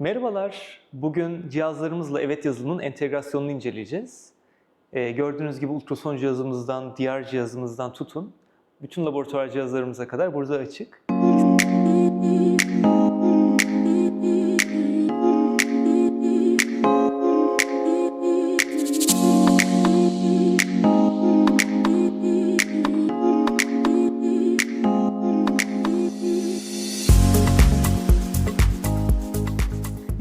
Merhabalar. Bugün cihazlarımızla Evet yazılımının entegrasyonunu inceleyeceğiz. Ee, gördüğünüz gibi ultrason cihazımızdan, diğer cihazımızdan tutun. Bütün laboratuvar cihazlarımıza kadar burada açık.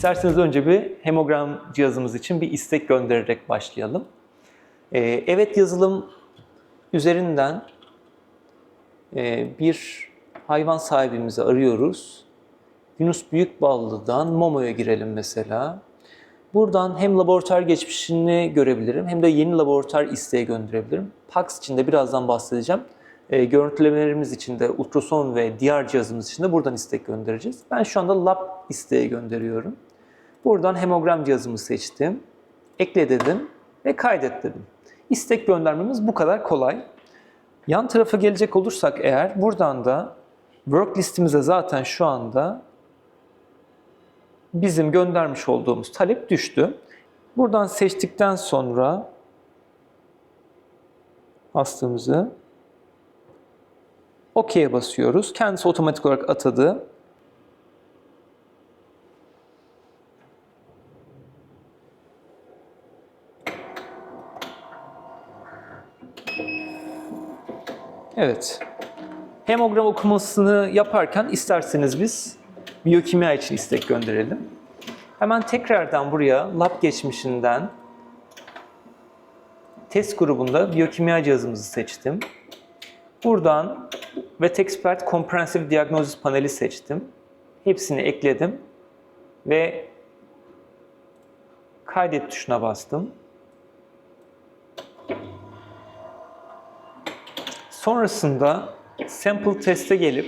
İsterseniz önce bir hemogram cihazımız için bir istek göndererek başlayalım. Ee, evet yazılım üzerinden e, bir hayvan sahibimizi arıyoruz. Yunus Büyükballı'dan Momo'ya girelim mesela. Buradan hem laboratuvar geçmişini görebilirim hem de yeni laboratuvar isteği gönderebilirim. PAX için de birazdan bahsedeceğim. E, görüntülemelerimiz için de ultrason ve diğer cihazımız için de buradan istek göndereceğiz. Ben şu anda lab isteği gönderiyorum. Buradan hemogram cihazımı seçtim. Ekle dedim ve kaydet dedim. İstek göndermemiz bu kadar kolay. Yan tarafa gelecek olursak eğer buradan da work listemize zaten şu anda bizim göndermiş olduğumuz talep düştü. Buradan seçtikten sonra hastamızı OK'ye basıyoruz. Kendisi otomatik olarak atadı. Evet. Hemogram okumasını yaparken isterseniz biz biyokimya için istek gönderelim. Hemen tekrardan buraya lab geçmişinden test grubunda biyokimya cihazımızı seçtim. Buradan VetExpert Comprehensive Diagnosis paneli seçtim. Hepsini ekledim ve kaydet tuşuna bastım. Sonrasında sample teste gelip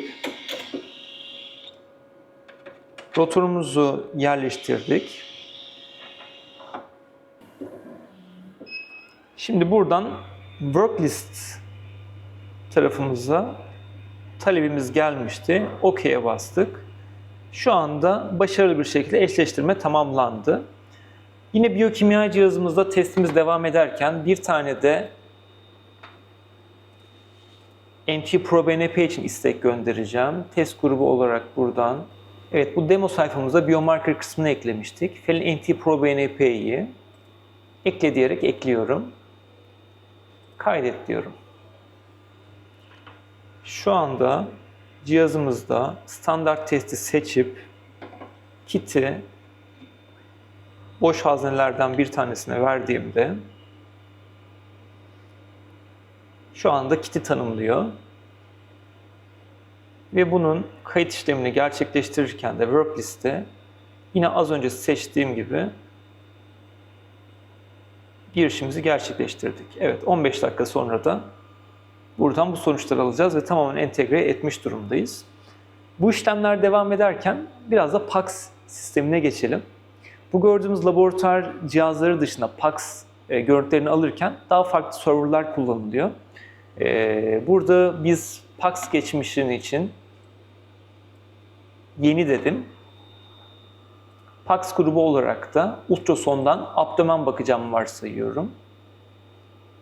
rotorumuzu yerleştirdik. Şimdi buradan work list tarafımıza talebimiz gelmişti. OK'ye bastık. Şu anda başarılı bir şekilde eşleştirme tamamlandı. Yine biyokimya cihazımızda testimiz devam ederken bir tane de NT-proBNP için istek göndereceğim. Test grubu olarak buradan. Evet bu demo sayfamızda biomarker kısmını eklemiştik. Felin NT-proBNP'yi ekle diyerek ekliyorum. Kaydet diyorum. Şu anda cihazımızda standart testi seçip kiti boş haznelerden bir tanesine verdiğimde şu anda kiti tanımlıyor. Ve bunun kayıt işlemini gerçekleştirirken de work liste yine az önce seçtiğim gibi girişimizi gerçekleştirdik. Evet 15 dakika sonra da buradan bu sonuçları alacağız ve tamamen entegre etmiş durumdayız. Bu işlemler devam ederken biraz da PAX sistemine geçelim. Bu gördüğümüz laboratuvar cihazları dışında PAX e, görüntülerini alırken daha farklı serverlar kullanılıyor. E, burada biz PAX geçmişin için yeni dedim. PAX grubu olarak da ultrasondan abdomen bakacağım varsayıyorum.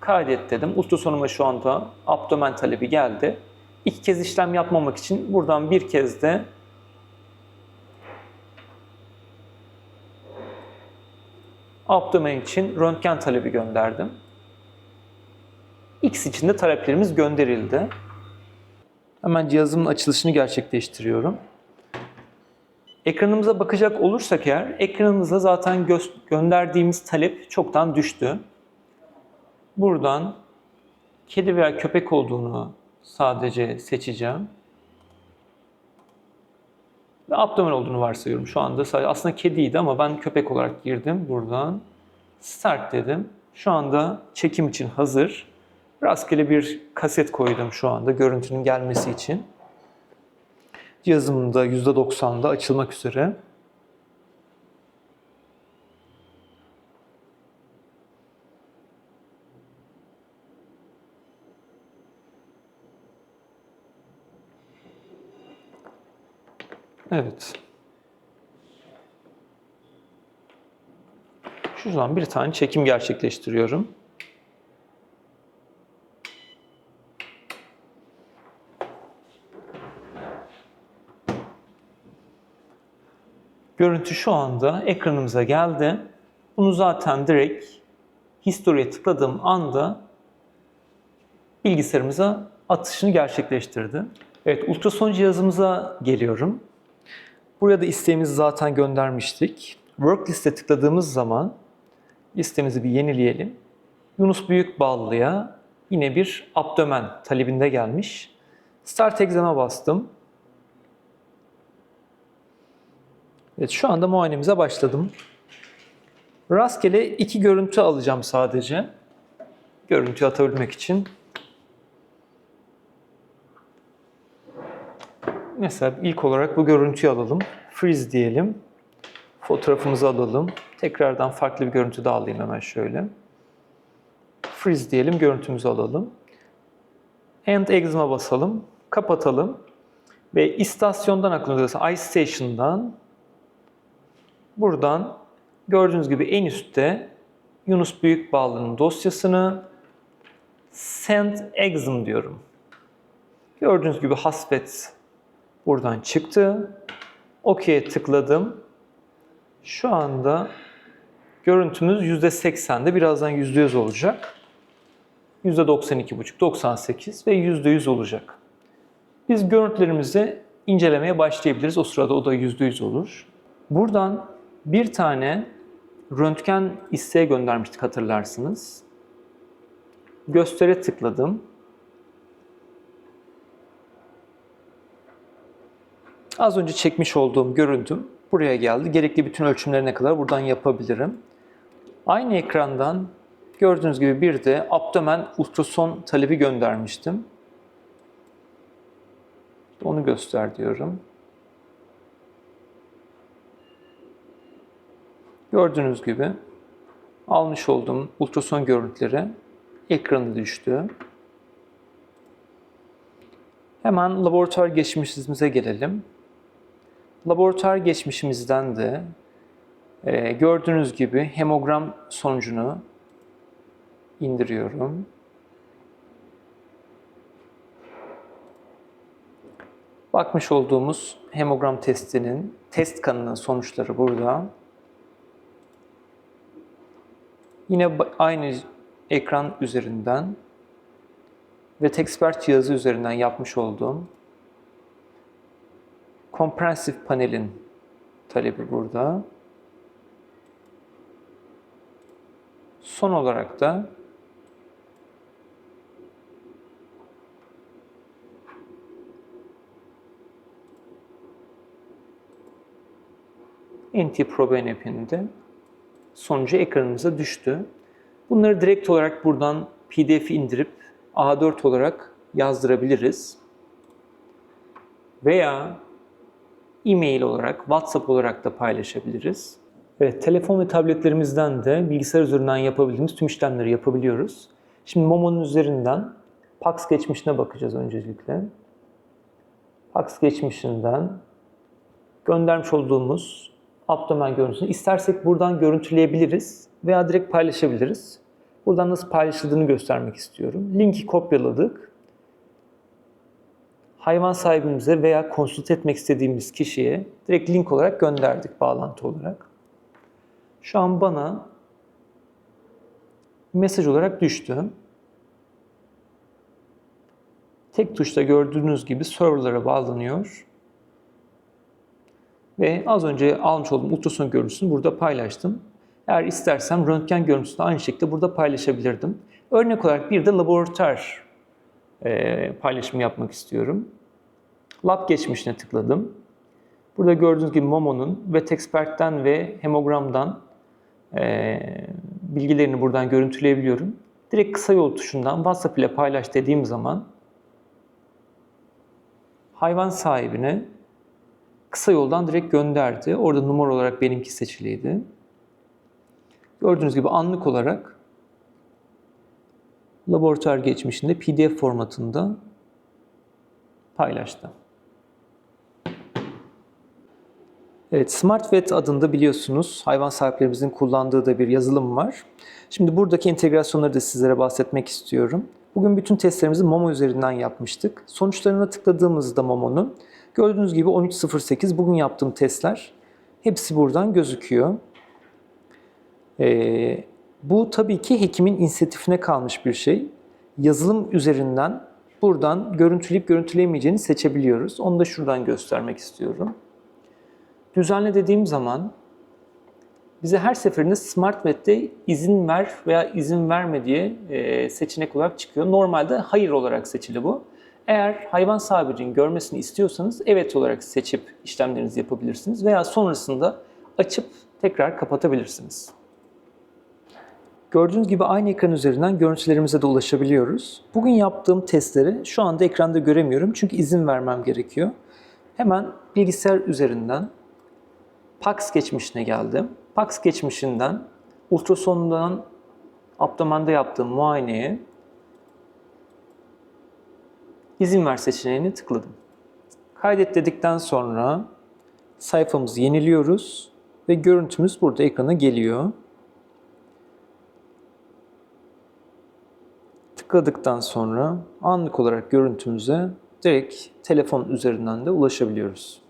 Kaydet dedim. Ultrasonuma şu anda abdomen talebi geldi. İki kez işlem yapmamak için buradan bir kez de abdomen için röntgen talebi gönderdim. X için de taleplerimiz gönderildi. Hemen cihazımın açılışını gerçekleştiriyorum. Ekranımıza bakacak olursak eğer, ekranımızda zaten gö- gönderdiğimiz talep çoktan düştü. Buradan kedi veya köpek olduğunu sadece seçeceğim. Ve abdomen olduğunu varsayıyorum şu anda. Aslında kediydi ama ben köpek olarak girdim buradan. Start dedim. Şu anda çekim için hazır. Rastgele bir kaset koydum şu anda görüntünün gelmesi için. Cihazım da %90'da açılmak üzere. Evet. Şuradan bir tane çekim gerçekleştiriyorum. Görüntü şu anda ekranımıza geldi. Bunu zaten direkt history'e tıkladığım anda bilgisayarımıza atışını gerçekleştirdi. Evet, ultrason cihazımıza geliyorum. Buraya da isteğimizi zaten göndermiştik. Work liste tıkladığımız zaman listemizi bir yenileyelim. Yunus Büyükballı'ya yine bir abdomen talebinde gelmiş. Start exam'a bastım. Evet şu anda muayenemize başladım. Rastgele iki görüntü alacağım sadece. Görüntü atabilmek için. Mesela ilk olarak bu görüntüyü alalım. Freeze diyelim. Fotoğrafımızı alalım. Tekrardan farklı bir görüntü daha alayım hemen şöyle. Freeze diyelim, görüntümüzü alalım. End Exam'a basalım. Kapatalım. Ve istasyondan aklınızda iStation'dan buradan gördüğünüz gibi en üstte Yunus Büyükbağlı'nın dosyasını Send Exam diyorum. Gördüğünüz gibi hasbet buradan çıktı. OK'ye tıkladım. Şu anda görüntümüz %80'de birazdan %100 olacak. %92,5, 98 ve %100 olacak. Biz görüntülerimizi incelemeye başlayabiliriz. O sırada o da %100 olur. Buradan bir tane röntgen isteği göndermiştik hatırlarsınız. Göstere tıkladım. Az önce çekmiş olduğum görüntüm buraya geldi. Gerekli bütün ölçümlerine kadar buradan yapabilirim. Aynı ekrandan gördüğünüz gibi bir de abdomen ultrason talebi göndermiştim. Onu göster diyorum. Gördüğünüz gibi almış olduğum ultrason görüntüleri ekrana düştü. Hemen laboratuvar geçmişimize gelelim. Laboratuvar geçmişimizden de e, gördüğünüz gibi hemogram sonucunu indiriyorum. Bakmış olduğumuz hemogram testinin test kanının sonuçları burada. Yine aynı ekran üzerinden ve Texpert cihazı üzerinden yapmış olduğum Comprehensive panelin talebi burada. Son olarak da NT-probenepin de sonucu ekranımıza düştü. Bunları direkt olarak buradan PDF indirip A4 olarak yazdırabiliriz. Veya e-mail olarak, WhatsApp olarak da paylaşabiliriz. Evet, telefon ve tabletlerimizden de bilgisayar üzerinden yapabildiğimiz tüm işlemleri yapabiliyoruz. Şimdi Momo'nun üzerinden PAX geçmişine bakacağız öncelikle. PAX geçmişinden göndermiş olduğumuz abdomen görüntüsünü istersek buradan görüntüleyebiliriz veya direkt paylaşabiliriz. Buradan nasıl paylaşıldığını göstermek istiyorum. Linki kopyaladık. Hayvan sahibimize veya konsult etmek istediğimiz kişiye direkt link olarak gönderdik bağlantı olarak. Şu an bana mesaj olarak düştü. Tek tuşta gördüğünüz gibi serverlara bağlanıyor. Ve az önce almış olduğum ultrason görüntüsünü burada paylaştım. Eğer istersem röntgen görüntüsünü aynı şekilde burada paylaşabilirdim. Örnek olarak bir de laboratuvar e, paylaşımı yapmak istiyorum. Lab geçmişine tıkladım. Burada gördüğünüz gibi Momo'nun Vetexpert'ten ve hemogramdan e, bilgilerini buradan görüntüleyebiliyorum. Direkt kısa yol tuşundan WhatsApp ile paylaş dediğim zaman hayvan sahibine kısa yoldan direkt gönderdi. Orada numara olarak benimki seçiliydi. Gördüğünüz gibi anlık olarak laboratuvar geçmişinde PDF formatında paylaştı. Evet, SmartVet adında biliyorsunuz hayvan sahiplerimizin kullandığı da bir yazılım var. Şimdi buradaki entegrasyonları da sizlere bahsetmek istiyorum. Bugün bütün testlerimizi Momo üzerinden yapmıştık. Sonuçlarına tıkladığımızda Momo'nun gördüğünüz gibi 13.08 bugün yaptığım testler hepsi buradan gözüküyor. Ee, bu tabii ki hekimin inisiyatifine kalmış bir şey. Yazılım üzerinden buradan görüntüleyip görüntüleyemeyeceğini seçebiliyoruz. Onu da şuradan göstermek istiyorum. Düzenle dediğim zaman bize her seferinde SmartVet'te izin ver veya izin verme diye e, seçenek olarak çıkıyor. Normalde hayır olarak seçili bu. Eğer hayvan sahibinin görmesini istiyorsanız evet olarak seçip işlemlerinizi yapabilirsiniz veya sonrasında açıp tekrar kapatabilirsiniz. Gördüğünüz gibi aynı ekran üzerinden görüntülerimize de ulaşabiliyoruz. Bugün yaptığım testleri şu anda ekranda göremiyorum çünkü izin vermem gerekiyor. Hemen bilgisayar üzerinden PAX geçmişine geldim. PAX geçmişinden ultrasondan abdomende yaptığım muayeneye izin ver seçeneğini tıkladım. Kaydet dedikten sonra sayfamızı yeniliyoruz ve görüntümüz burada ekrana geliyor. Tıkladıktan sonra anlık olarak görüntümüze direkt telefon üzerinden de ulaşabiliyoruz.